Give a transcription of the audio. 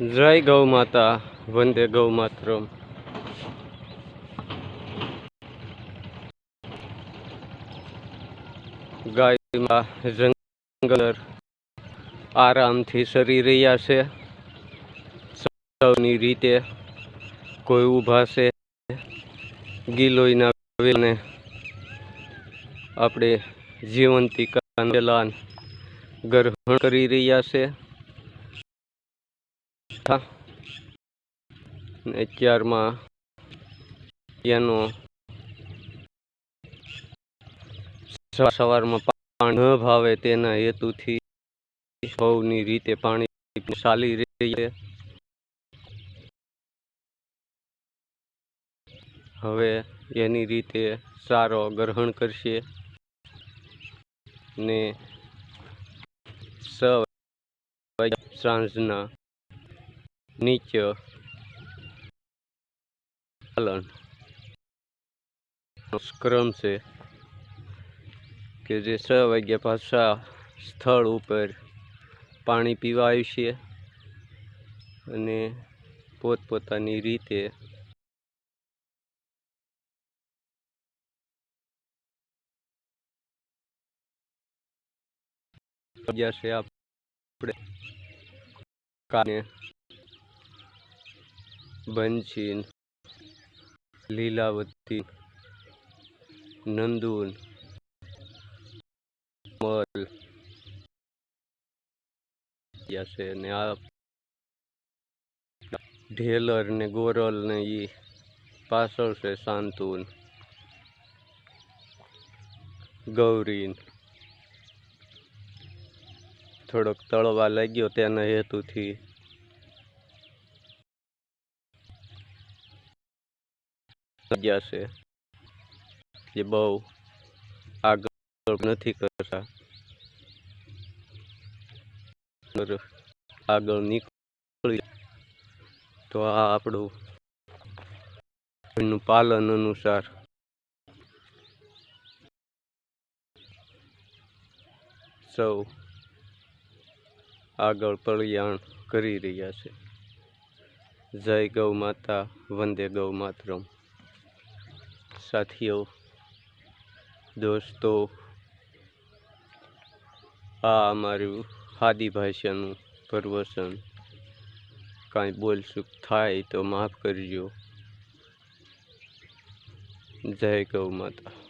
જય ગૌ માતા, વંદે ગૌ માતરમ. ગાયમાં જંગલ આરામથી સરી રહ્યા છે. સૌની રીતે કોઈ ઊભા છે. ગિલોયના વેલને આપણે જીવંતિકા વેલાન ગ્રહણ કરી રહ્યા છે. ને અત્યારમાં એનો સવારમાં પાણી ન ભાવે તેના હેતુથી સૌની રીતે પાણી ચાલી રહી છે. હવે એની રીતે સારો ગ્રહણ કરશે ને સાંજના નીચે. પાલન ક્રમ છે કે જે છ વાગ્યા પાછા સ્થળ ઉપર પાણી પીવા છે અને પોતપોતાની રીતે છે આપણે. કાને બંચીન લીલાવતી નંદુન મલ છે ને આ ઢેલર ને ગોરલ ને એ પાછળ છે શાંતુન ગૌરીન. થોડોક તળવા લાગ્યો તેના હેતુથી. ગયા છે, જે બહુ આગળ નથી કરતા. આગળ નીકળી તો આ આપણું એનું પાલન અનુસાર સૌ આગળ પ્રયાણ કરી રહ્યા છે. જય ગૌ માતા, વંદે ગૌ માતરમ. સાથીઓ, દોસ્તો, આ અમારું હાદી ભાષાનું પ્રવચન. કાંઈ બોલચૂક થાય તો માફ કરજો. જય ગૌ માતા.